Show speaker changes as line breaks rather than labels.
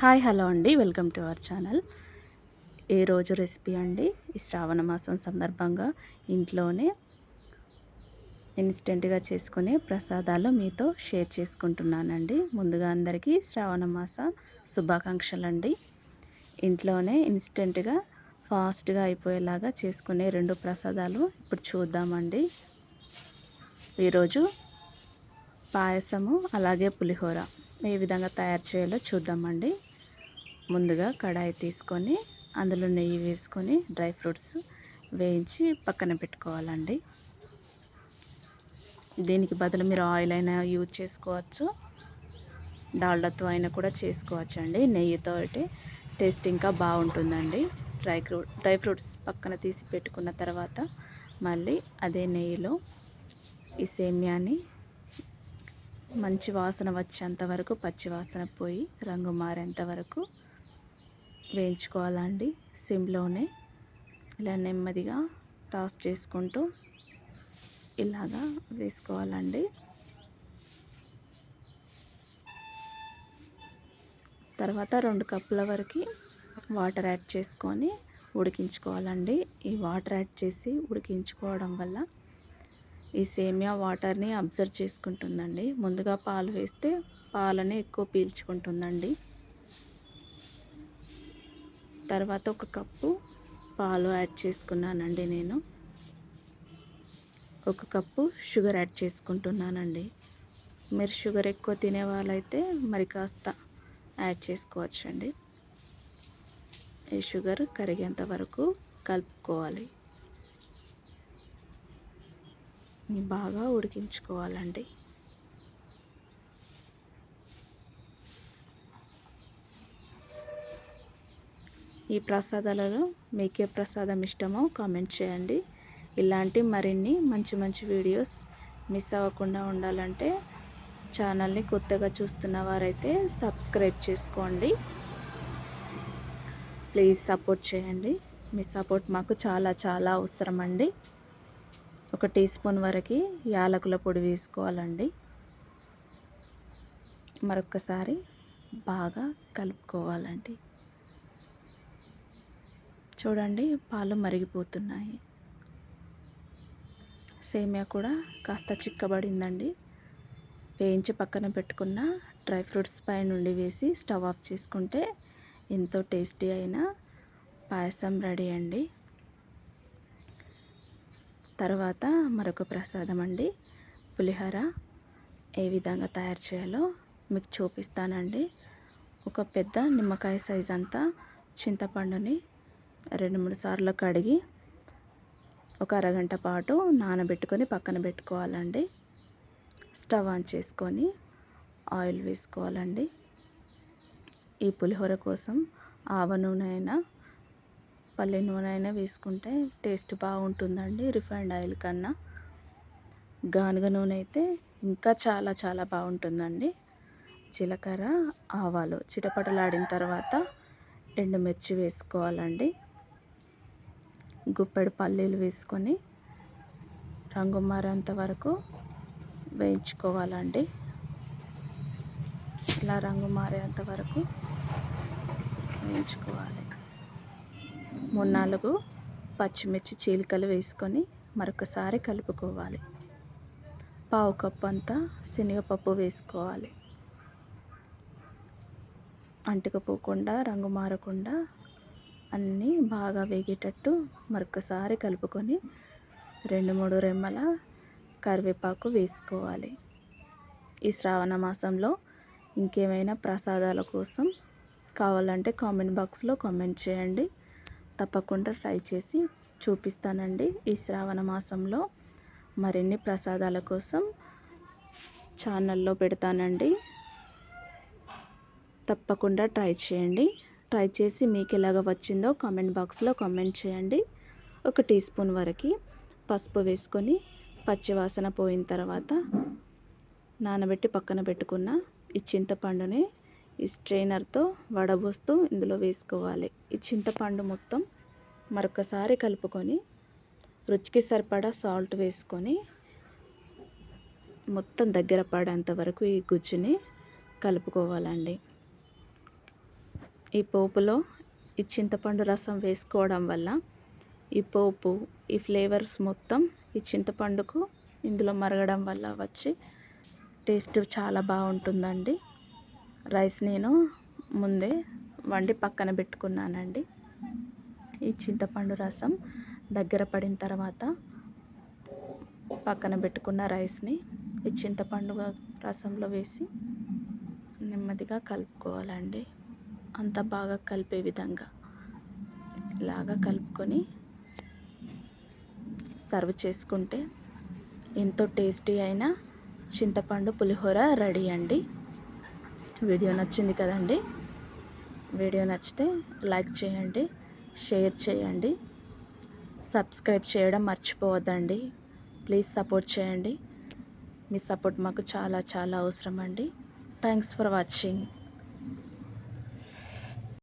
Hi hello అండి. Welcome to our channel. ఈరోజు recipe అండి? ఈ శ్రావణ మాసం సందర్భంగా ఇంట్లోనే ఇన్స్టెంట్గా చేసుకునే ప్రసాదాలు మీతో షేర్ చేసుకుంటున్నానండి. ముందుగా అందరికీ శ్రావణ మాస శుభాకాంక్షలు అండి ఇంట్లోనే ఇన్స్టెంట్గా ఫాస్ట్గా అయిపోయేలాగా చేసుకునే రెండు ప్రసాదాలు ఇప్పుడు చూద్దామండి. ఈరోజు పాయసము అలాగే పులిహోర. ఏ విధంగా తయారు చేయాలో చూద్దామండి. ముందుగా కడాయి తీసుకొని అందులో నెయ్యి వేసుకొని డ్రై ఫ్రూట్స్ వేయించి పక్కన పెట్టుకోవాలండి. దీనికి బదులు మీరు ఆయిల్ అయినా యూజ్ చేసుకోవచ్చు. డాల్డాతో అయినా కూడా చేసుకోవచ్చు అండి నెయ్యితో అయితే టేస్ట్ ఇంకా బాగుంటుందండి. డ్రై ఫ్రూట్ డ్రై ఫ్రూట్స్ పక్కన తీసి పెట్టుకున్న తర్వాత మళ్ళీ అదే నెయ్యిలో ఈ సేమ్యాన్ని మంచి వాసన వచ్చేంత వరకు పచ్చి వాసన పోయి రంగు మారేంత వరకు వేయించుకోవాలండి సిమ్లోనే. ఇలా నెమ్మదిగా టాస్ చేసుకుంటూ ఇలాగా వేసుకోవాలండి. తర్వాత రెండు కప్పుల వరకు వాటర్ యాడ్ చేసుకొని ఉడికించుకోవాలండి. ఈ వాటర్ యాడ్ చేసి ఉడికించుకోవడం వల్ల ఈ సేమియా వాటర్ని అబ్జర్వ్ చేసుకుంటుందండి. ముందుగా పాలు వేస్తే పాలని ఎక్కువ పీల్చుకుంటుందండి. తర్వాత ఒక కప్పు పాలు యాడ్ చేసుకున్నానండి నేను. ఒక కప్పు షుగర్ యాడ్ చేసుకుంటున్నానండి. మీరు షుగర్ ఎక్కువ తినే వాళ్ళైతే మరి కాస్త యాడ్ చేసుకోవచ్చండి. ఈ షుగర్ కరిగేంత వరకు కలుపుకోవాలి. బాగా ఉడికించుకోవాలండి. ఈ ప్రసాదాలలో మీకే ప్రసాదం ఇష్టమో కామెంట్ చేయండి. ఇలాంటి మరిన్ని మంచి మంచి వీడియోస్ మిస్ అవ్వకుండా ఉండాలంటే ఛానల్ని కొత్తగా చూస్తున్న వారైతే సబ్స్క్రైబ్ చేసుకోండి. ప్లీజ్ సపోర్ట్ చేయండి. మీ సపోర్ట్ మాకు చాలా చాలా అవసరం అండి ఒక టీ స్పూన్ వరకు యాలకుల పొడి వేసుకోవాలండి. మరొకసారి బాగా కలుపుకోవాలండి. చూడండి పాలు మరిగిపోతున్నాయి. సేమియా కూడా కాస్త చిక్కబడిందండి. వేయించి పక్కన పెట్టుకున్న డ్రై ఫ్రూట్స్ పై నుండి వేసి స్టవ్ ఆఫ్ చేసుకుంటే ఎంతో టేస్టీ అయిన పాయసం రెడీ అండి. తర్వాత మరొక ప్రసాదం అండి. పులిహోర ఏ విధంగా తయారు చేయాలో మీకు చూపిస్తానండి. ఒక పెద్ద నిమ్మకాయ సైజ్ అంతా చింతపండుని రెండు మూడు సార్లు కడిగి ఒక అరగంట పాటు నానబెట్టుకొని పక్కన పెట్టుకోవాలండి. స్టవ్ ఆన్ చేసుకొని ఆయిల్ వేసుకోవాలండి. ఈ పులిహోర కోసం ఆవ నూనె అయినా పల్లె నూనె అయినా వేసుకుంటే టేస్ట్ బాగుంటుందండి రిఫైండ్ ఆయిల్ కన్నా. గానుగ నూనె అయితే ఇంకా చాలా చాలా బాగుంటుందండి. జీలకర్ర ఆవాలు చిటపటలాడిన తర్వాత ఎండుమిర్చి వేసుకోవాలండి. గుప్పెడు పల్లీలు వేసుకొని రంగు మారేంత వరకు వేయించుకోవాలండి. ఇలా రంగు మారేంత వరకు వేయించుకోవాలి. మూడు నాలుగు పచ్చిమిర్చి చీలికలు వేసుకొని మరొకసారి కలుపుకోవాలి. పావు కప్పు అంతా శనగపప్పు వేసుకోవాలి. అంటుకుపోకుండా రంగు మారకుండా అన్నీ బాగా వేగేటట్టు మరొకసారి కలుపుకొని రెండు మూడు రెమ్మల కరివేపాకు వేసుకోవాలి. ఈ శ్రావణ మాసంలో ఇంకేమైనా ప్రసాదాల కోసం కావాలంటే కామెంట్ బాక్స్లో కామెంట్ చేయండి. తప్పకుండా ట్రై చేసి చూపిస్తానండి ఈ శ్రావణ మాసంలో మరిన్ని ప్రసాదాల కోసం ఛానల్లో పెడతానండి. తప్పకుండా ట్రై చేయండి. ట్రై చేసి మీకు ఎలాగ వచ్చిందో కామెంట్ బాక్స్లో కామెంట్ చేయండి. ఒక టీ స్పూన్ వరకు పసుపు వేసుకొని పచ్చివాసన పోయిన తర్వాత నానబెట్టి పక్కన పెట్టుకున్న ఈ చింతపండుని ఈ స్ట్రైనర్తో వడబోస్తూ ఇందులో వేసుకోవాలి. ఈ చింతపండు మొత్తం మరొకసారి కలుపుకొని రుచికి సరిపడా సాల్ట్ వేసుకొని మొత్తం దగ్గర పడేంత వరకు ఈ గుజ్జుని కలుపుకోవాలండి. ఈ పోపులో ఈ చింతపండు రసం వేసుకోవడం వల్ల ఈ పోపు ఈ ఫ్లేవర్స్ మొత్తం ఈ చింతపండుకు ఇందులో మరగడం వల్ల వచ్చి టేస్ట్ చాలా బాగుంటుందండి. రైస్ నేను ముందే వండి పక్కన పెట్టుకున్నానండి. ఈ చింతపండు రసం దగ్గర పడిన తర్వాత పక్కన పెట్టుకున్న రైస్ని ఈ చింతపండు రసంలో వేసి నెమ్మదిగా కలుపుకోవాలండి. అంత బాగా కలిపే విధంగా ఇలాగా కలుపుకొని సర్వ్ చేసుకుంటే ఎంతో టేస్టీ అయిన చింతపండు పులిహోర రెడీ అండి. వీడియో నచ్చింది కదండి? వీడియో నచ్చితే లైక్ చేయండి షేర్ చేయండి సబ్స్క్రైబ్ చేయడం మర్చిపోవద్దండి. ప్లీజ్ సపోర్ట్ చేయండి. మీ సపోర్ట్ మాకు చాలా చాలా అవసరం అండి. Thanks for watching.